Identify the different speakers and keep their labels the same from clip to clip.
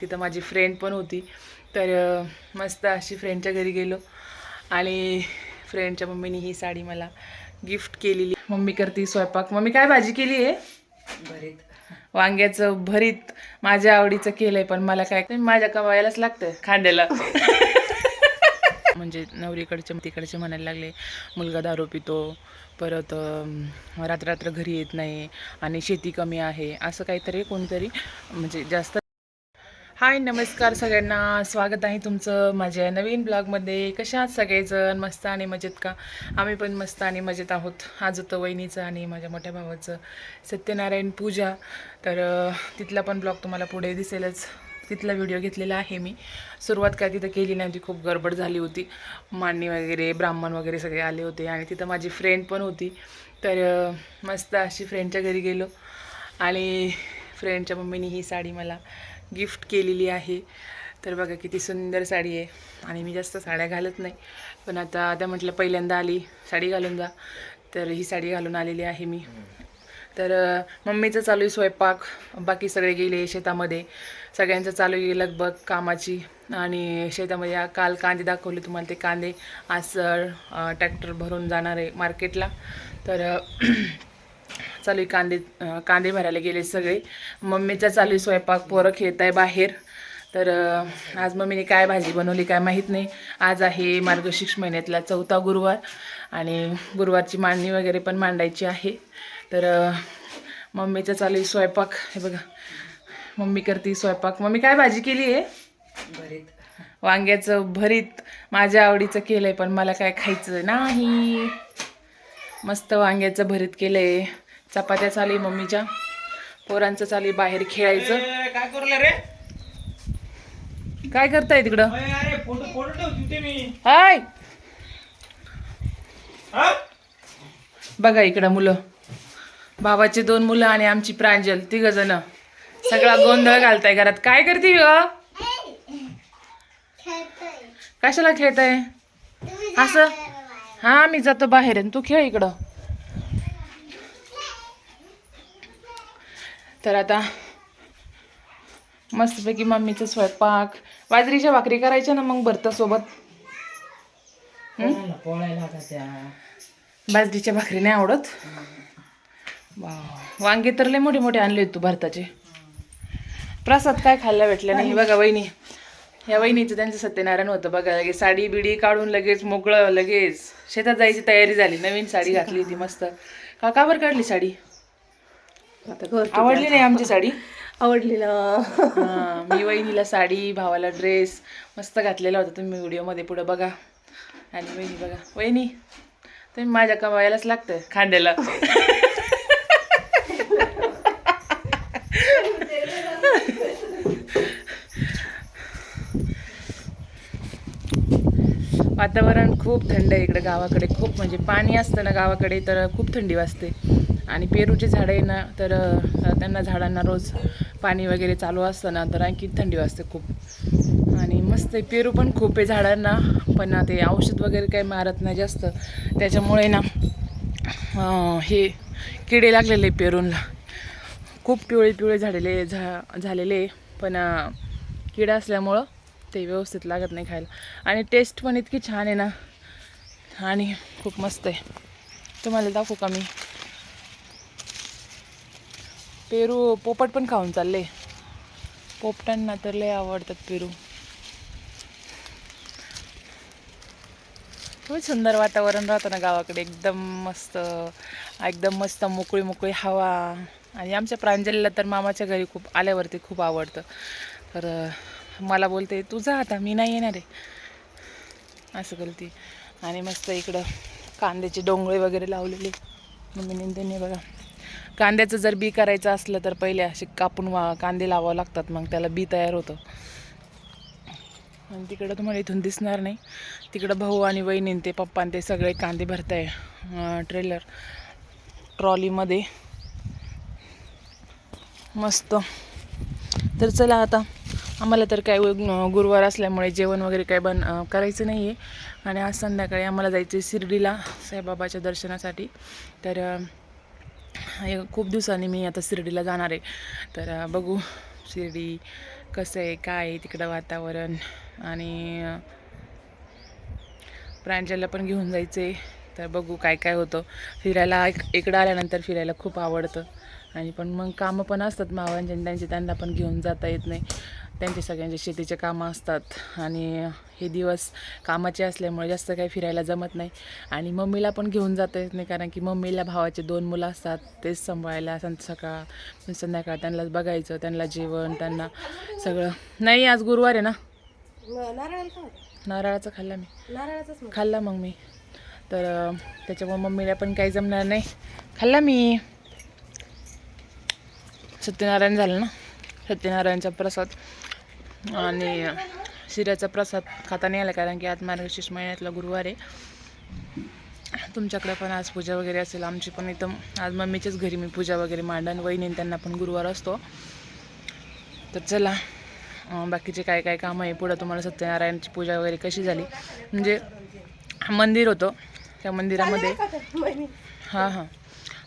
Speaker 1: तिथं माझी फ्रेंड पण होती. तर मस्त अशी फ्रेंडच्या घरी गेलो. आणि फ्रेंडच्या मम्मीने ही साडी मला गिफ्ट केलेली. मम्मी करते स्वयंपाक. मम्मी काय भाजी केली आहे
Speaker 2: भरीत.
Speaker 1: वांग्याचं भरीत. माझ्या आवडीचं केलंय पण मला काय माझ्या कमायलाच लागतं खांद्याला. म्हणजे नवरीकडचे तिकडचे म्हणायला लागले मुलगा दारू पितो. परत रात्र रात्र घरी येत नाही आणि शेती कमी आहे. असं काहीतरी कोणतरी म्हणजे जास्त हाय नमस्कार सगळ्यांना. स्वागत आहे तुमचं माझ्या नवीन ब्लॉगमध्ये. कशा आहात सगळेजण? मस्त आणि मजेत का? आम्ही पण मस्त आणि मजेत आहोत. आज होतं वहिनीचं आणि माझ्या मोठ्या भावाचं सत्यनारायण पूजा. तर तिथला पण ब्लॉग तुम्हाला पुढे दिसेलच. तिथला व्हिडिओ घेतलेला आहे मी. सुरुवात काय तिथं केली नाही होती. खूप गडबड झाली होती. मांडणी वगैरे ब्राह्मण वगैरे सगळे आले होते आणि तिथं माझी फ्रेंड पण होती. तर मस्त अशी फ्रेंडच्या घरी गेलो. आणि फ्रेंडच्या मम्मीने ही साडी मला गिफ्ट केलेली आहे. तर बघा किती सुंदर साडी आहे. आणि मी जास्त साड्या घालत नाही. पण आता त्या म्हटलं पहिल्यांदा आली साडी घालून जा. तर ही साडी घालून आलेली आहे मी. तर मम्मीचं चालू आहे स्वयंपाक. बाकी सगळे गेले शेतामध्ये. सगळ्यांचं चालू आहे लगबग कामाची. आणि शेतामध्ये काल कांदे दाखवले तुम्हाला. ते कांदे आज ट्रॅक्टर भरून जाणार आहे मार्केटला. तर चालू आहे. कांदे कांदे भरायला गेले सगळे. मम्मीचा चालू आहे स्वयंपाक पोरं खेळत आहे बाहेर. तर आज मम्मीने काय भाजी बनवली काय माहीत नाही. आज आहे मार्गशीर्ष महिन्यातला चौथा गुरुवार आणि गुरुवारची मांडणी वगैरे पण मांडायची आहे. तर मम्मीचं चालू आहे स्वयंपाक. हे बघा मम्मी करते स्वयंपाक. मम्मी काय भाजी केली आहे?
Speaker 2: भरीत.
Speaker 1: वांग्याचं भरीत. माझ्या आवडीचं केलं आहे पण मला काय खायचं नाही. मस्त वांग्याचं भरीत केलं आहे चपात्या चालू मम्मीच्या. पोरांचं चालू बाहेर खेळायचं.
Speaker 2: काय करलं रे?
Speaker 1: काय करताय तिकडं?
Speaker 2: अरे फोटो फोटो ठेव तिथे मी.
Speaker 1: हाय.
Speaker 2: हा?
Speaker 1: बघा इकडं मुलं. भावाचे दोन मुलं आणि आमची प्रांजल तिघ जण. सगळा गोंधळ घालताय घरात. काय करते ग? कशाला खेळताय? असं? हा मी जातो बाहेर आणि तू खेळ इकडं. तर आता मस्तपैकी मम्मीचं स्वयंपाक. बाजरीच्या भाकरी करायच्या ना मग भरता सोबत?
Speaker 2: पोळायला का त्या.
Speaker 1: बाजरीच्या भाकरी नाही आवडत. वांगे तर लय मोठे मोठे आणले तू भारताचे. प्रसाद काय खायला भेटलं नाही? बघा वहिनी. या वहिनीचं त्यांचं सत्यनारायण होतं बघा. लगेच साडी बिडी काढून लगेच मोकळं लगेच शेतात जायची तयारी झाली. नवीन साडी घातली होती मस्त. का का बरं काढली साडी? आवडली नाही आमची साडी?
Speaker 2: आवडलेलं.
Speaker 1: हा, मी वहिनीला साडी भावाला ड्रेस मस्त घातलेला होता. तुम्ही व्हिडिओमध्ये पुढं बघा. आणि वहिनी बघा. वहिनी तुम्ही माझ्या कमायलाच लागतं खांद्याला. वातावरण खूप थंड आहे इकडे गावाकडे. खूप म्हणजे पाणी असतं ना गावाकडे तर खूप थंडी वाजते. आणि पेरूची झाडं आहे ना तर त्यांना झाडांना रोज पाणी वगैरे चालू असतं ना तर आणखी थंडी वाजते खूप. आणि मस्त आहे पेरू पण खूप आहे झाडांना पण ते औषध वगैरे काही मारत नाही जास्त. त्याच्यामुळे ना हे किडे लागलेले पेरूंना. खूप पिवळे पिवळे झालेले झा झालेले पण किडे किडा असल्यामुळं ते व्यवस्थित लागत नाही खायला. आणि टेस्ट पण इतकी छान आहे ना. आणि खूप मस्त आहे. तुम्हाला दाखवू का मी? पेरू पोपट पण खाऊन चालले. पोपटांना तर लय आवडतात पेरू. खूप सुंदर वातावरण राहतं ना गावाकडे. एकदम मस्त एकदम मस्त मोकळी मोकळी हवा. आणि आमच्या प्रांजलीला तर मामाच्या घरी खूप आल्यावरती खूप आवडतं. तर मला बोलते तुझा आता मी नाही येणार आहे. असं करते. आणि मस्त इकडं कांद्याचे डोंगळे वगैरे लावलेले. मम्मीने त्यांनी बघा. कांद्याचं जर बी करायचं असलं तर पहिले असे कापून वा कांदे लावावं लागतात मग त्याला बी तयार होतं. आणि तिकडं तुम्हाला इथून दिसणार नाही. तिकडं भाऊ आणि वहिनी ते पप्पा ते सगळे कांदे भरताय ट्रेलर ट्रॉलीमध्ये मस्त. तर चला आता आम्हाला तर काय गुरुवार असल्यामुळे जेवण वगैरे काय बन करायचं नाही आहे आणि आज संध्याकाळी आम्हाला जायचं आहे शिर्डीला साईबाबाच्या दर्शनासाठी. तर खूप दिवसांनी मी आता शिर्डीला जाणार आहे. तर बघू शिर्डी कसं आहे काय आहे तिकडं वातावरण आणि प्रांजलला पण घेऊन जायचं आहे तर बघू काय काय होतं. फिरायला इकडं आल्यानंतर फिरायला खूप आवडतं. आणि पण मग कामं पण असतात मावांचे आणि त्यांचे त्यांना पण घेऊन जाता येत नाही. त्यांचे सगळ्यांचे शेतीचे कामं असतात. आणि हे दिवस कामाचे असल्यामुळे जास्त काही फिरायला जमत नाही. आणि मम्मीला पण घेऊन जाता येत नाही कारण की मम्मीला भावाचे दोन मुलं असतात. तेच सांभाळायला सं सकाळ संध्याकाळ त्यांना बघायचं त्यांना जेवण त्यांना सगळं. नाही आज गुरुवार आहे ना? नारळाचं खाल्ला मी. खाल्ला मग मी. तर त्याच्यामुळे मम्मीला पण काही जमणार नाही. खाल्ला मी. सत्यनारायण झालं ना? सत्यनारायणचा प्रसाद. आणि शिऱ्याचा प्रसाद खाता नाही आला कारण की आज मार्गशीर्ष महिन्यातला गुरुवार आहे. तुमच्याकडे पण आज पूजा वगैरे असेल. आमची पण इथं आज मम्मीच्याच घरी मी पूजा वगैरे मांडण वहिनी त्यांना पण गुरुवार असतो. तर चला बाकीचे काय काय कामं आहे? पुढं तुम्हाला सत्यनारायणची पूजा वगैरे कशी झाली? म्हणजे मंदिर होतं. त्या मंदिरामध्ये हां हां.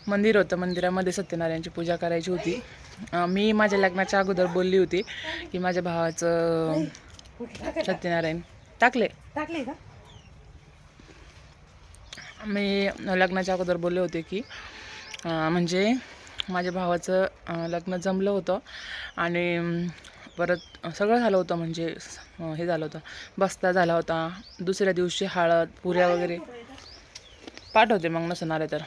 Speaker 1: मंदिर होतं. मंदिरामध्ये सत्यनारायणची पूजा करायची होती. मी माझ्या लग्नाच्या अगोदर बोलली होती की माझ्या भावाचं सत्यनारायण. टाकले.
Speaker 2: टाकले का?
Speaker 1: मी लग्नाच्या अगोदर बोलले होते की म्हणजे माझ्या भावाचं लग्न जमलं होतं आणि परत सगळं झालं होतं म्हणजे हे झालं होतं. बस्ता झाला होता. दुसऱ्या दिवशी हळद पुऱ्या वगैरे. पाठवते मग नसणार आहे तर.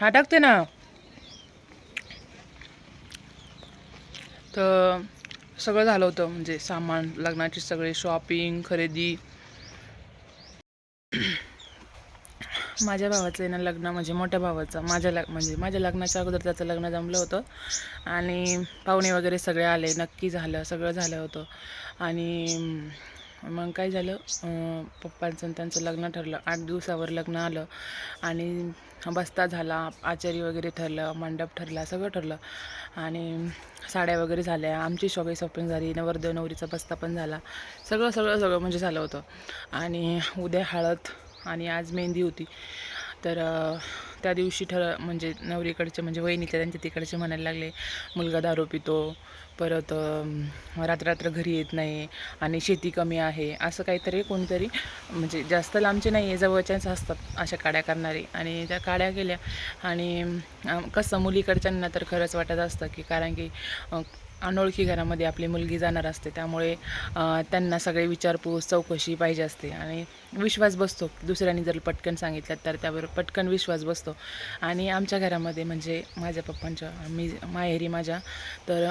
Speaker 1: हा टाकते ना. तर सगळं झालं होतं म्हणजे सामान लग्नाची सगळी शॉपिंग खरेदी. माझ्या भावाचं आहे ना लग्न म्हणजे मोठ्या भावाचं. माझ्या लग म्हणजे माझ्या लग्नाच्या अगोदर त्याचं लग्न जमलं होतं. आणि पाहुणे वगैरे सगळे आले नक्की झालं सगळं झालं होतं. आणि मग काय झालं पप्पांचं त्यांचं लग्न ठरलं. आठ दिवसावर लग्न आलं. आणि बस्ता झाला आचारी वगैरे ठरलं मंडप ठरला सगळं ठरलं. आणि साड्या वगैरे झाल्या आमची शॉपिंग शॉपिंग झाली नवरदेव नवरीचा बस्ता पण झाला. सगळं सगळं सगळं म्हणजे झालं होतं. आणि उद्या हळद आणि आज मेहंदी होती. तर त्या दिवशी ठर म्हणजे नवरीकडचे म्हणजे वहिनीच्या त्यांच्या तिकडचे म्हणायला लागले मुलगा दारू पितो परत अ, रात्र घरी येत नाही आणि शेती कमी आहे. असं काहीतरी कोणतरी म्हणजे जास्त लांबचे नाही आहे जवळच्याच असतात अशा काड्या करणारे. आणि त्या काड्या केल्या आणि कसं मुलीकडच्यांना तर खरंच वाटत असतं की कारण की अनोळखी घरामध्ये आपली मुलगी जाणार असते. त्यामुळे त्यांना सगळे विचारपूस चौकशी पाहिजे असते. आणि विश्वास बसतो. दुसऱ्यांनी जर पटकन सांगितलं तर त्यावर पटकन विश्वास बसतो. आणि आमच्या घरामध्ये म्हणजे माझ्या पप्पांच्या मी माहेरी माझ्या तर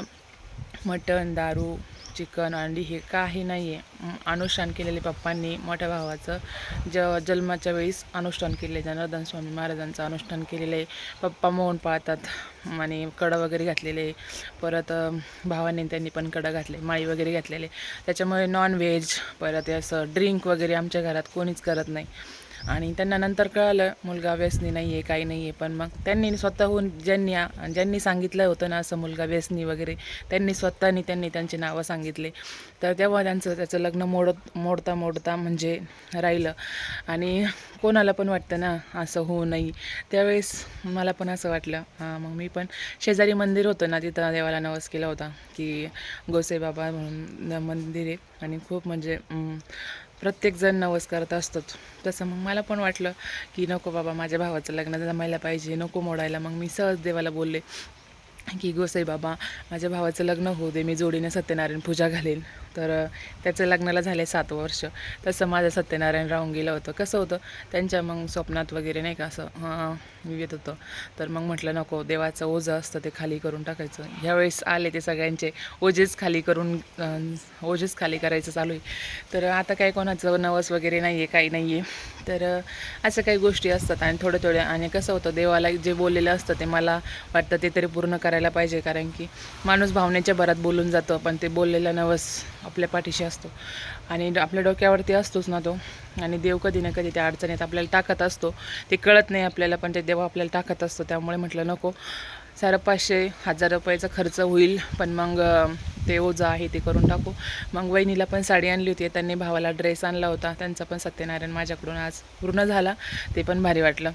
Speaker 1: मटण दारू चिकन अंडी हे काही नाही आहे अनुष्ठान केलेले पप्पांनी मोठ्या भावाचं ज जन्माच्या वेळीस अनुष्ठान केले. जनार्दन स्वामी महाराजांचं अनुष्ठान केलेलं. आहे पप्पा मोहन पाळतात आणि कडं वगैरे घातलेले. परत अ, भावाने त्यांनी पण कडं घातले माळी वगैरे घातलेले. त्याच्यामुळे नॉनव्हेज परत असं ड्रिंक वगैरे आमच्या घरात कोणीच करत नाही. आणि त्यांना नंतर कळालं मुलगा व्यसनी नाही आहे काही नाही आहे पण मग त्यांनी स्वतःहून ज्यांनी ज्यांनी सांगितलं होतं ना असं मुलगा व्यसनी वगैरे त्यांनी स्वतःनी त्यांनी त्यांची नावं सांगितले. तर तेव्हा त्यांचं त्याचं लग्न मोडत मोडता मोडता म्हणजे राहिलं. आणि कोणाला पण वाटतं ना असं होऊ नये. त्यावेळेस मला पण असं वाटलं हां मग मी पण शेजारी मंदिर होतं ना तिथं देवाला नवस केला होता की गोसे बाबा म्हणून मंदिर आहे. आणि खूप म्हणजे प्रत्येकजण नवस करत असतोच तसं मग मला पण वाटलं की नको बाबा माझ्या भावाचं लग्न जमायला पाहिजे नको मोडायला. मग मी सहज देवाला बोलले की गोसाई बाबा माझ्या भावाचं लग्न होऊ दे मी जोडीने सत्यनारायण पूजा घालेन. तर त्याचं लग्नाला झाले सात वर्ष. तसं माझं सत्यनारायण राहून गेलं होतं. कसं होतं त्यांच्या मग स्वप्नात वगैरे नाही का असं हां येत होतं. तर मग म्हटलं नको देवाचं ओझं असतं ते खाली करून टाकायचं. ह्यावेळेस आले ते सगळ्यांचे ओझेच खाली करून ओझेच खाली करायचं चालू आहे. तर आता काय कोणाचं नवस वगैरे नाही आहे काही नाही आहे तर अशा असं काही गोष्टी असतात आणि थोड्या थोड्या. आणि कसं होतं देवाला जे बोललेलं असतं ते मला वाटतं ते तरी पूर्ण करायला पाहिजे. कारण की माणूस भावनेच्या भरात बोलून जातं पण ते बोललेलं नवस आपल्या पाठीशी असतो. आणि आपल्या डोक्यावरती असतोच ना तो. आणि देव कधी ना कधी त्या अडचणीत आपल्याला टाकत असतो. ते कळत नाही आपल्याला पण ते देव आपल्याला टाकत असतो. त्यामुळे म्हटलं नको. सारं पाचशे हजार रुपयाचा खर्च होईल पण मग ते ओझं आहे ते करून टाकू. मग वहिनीला पण साडी आणली होती. त्यांनी भावाला ड्रेस आणला होता. त्यांचा पण सत्यनारायण माझ्याकडून आज पूर्ण झाला. ते पण भारी वाटलं.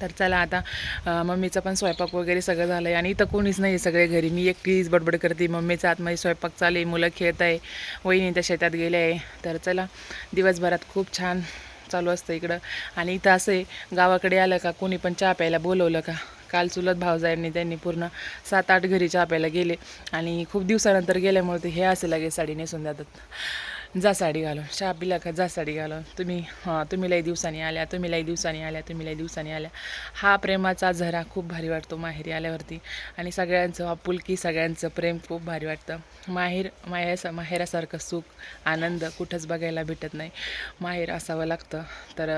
Speaker 1: तर चला आता मम्मीचा पण स्वयंपाक वगैरे सगळं झालं आहे आणि इथं कोणीच नाही आहे सगळे घरी. मी एकटीच बडबड करते. मम्मीचा आतमध्ये स्वयंपाक चालू आहे मुलं खेळत आहे वहिनी त्या शेतात गेले आहे. तर चला दिवसभरात खूप छान चालू असतं इकडं. आणि इथं असं आहे गावाकडे आलं का कोणी पण चहा प्यायला बोलवलं का? काल चुलत भावजायांनी त्यांनी पूर्ण सात आठ घरी चहा प्यायला गेले. आणि खूप दिवसानंतर गेल्यामुळे ते हे असं लगेच साडी नेसून जातात. जा साडी घालून. चहा का जा साडी घालून. तुम्ही हां तुम्ही लई दिवसांनी आल्या तुम्ही लई दिवसांनी आल्या तुम्ही लई दिवसांनी आल्या. हा प्रेमाचा झरा खूप भारी वाटतो माहेरी आल्यावरती. आणि सगळ्यांचं आपुलकी सगळ्यांचं प्रेम खूप भारी वाटतं. माहेर माहेर माहेरासारखं सुख आनंद कुठंच बघायला भेटत नाही. माहेर असावं लागतं. तर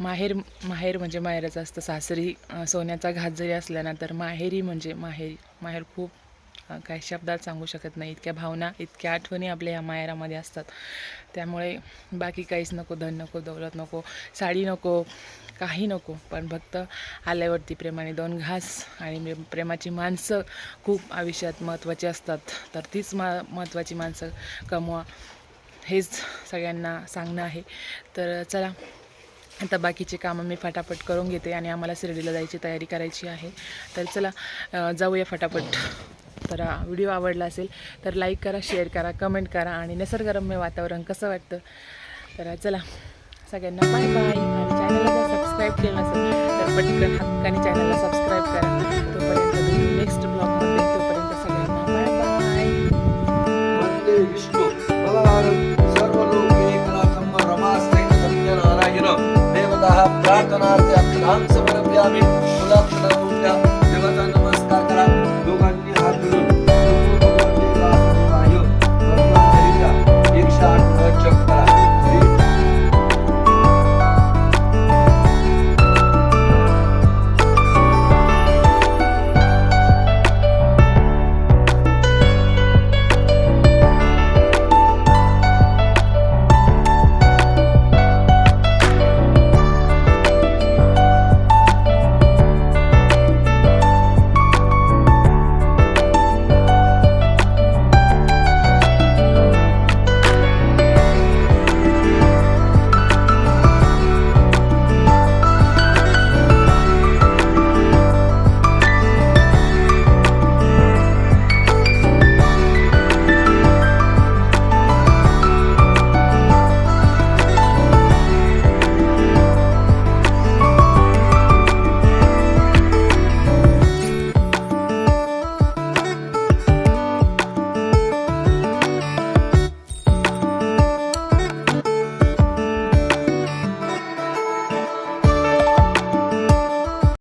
Speaker 1: माहेर माहेर म्हणजे माहेरच असतं. सासरी सोन्याचा घात जरी असला ना तर माहेरी म्हणजे माहेरी. माहेर खूप काही शब्दात सांगू शकत नाही. इतक्या भावना इतक्या आठवणी आपल्या या माहेरामध्ये असतात. त्यामुळे बाकी काहीच नको धन नको दौलत नको साडी नको काही नको. पण फक्त आल्यावरती प्रेमाने दोन घास आणि प्रेमाची माणसं खूप आयुष्यात महत्त्वाची असतात. तर तीच मा महत्त्वाची माणसं कमवा हेच सगळ्यांना सांगणं आहे. तर चला आता बाकीचे कामं मी फटाफट करून घेते आणि आम्हाला शिर्डीला जायची तयारी करायची आहे. तर चला जाऊया फटाफट. तर व्हिडिओ आवडला असेल तर लाईक करा शेअर करा कमेंट करा आणि निसर्गरम्य वातावरण कसं वाटतं? तर चला सगळ्यांना बाय बाय चॅनलला जर सबस्क्राईब केलं नसेल तर पटकन हक्काने चॅनलला सबस्क्राईब करा. तोपर्यंत नेक्स्ट
Speaker 3: ब्लॉग प्रार्थनार्थे अक्षरांसमर्प्यामि मुलाक्षरा देवाचा नमस्कार करा. दोघांनी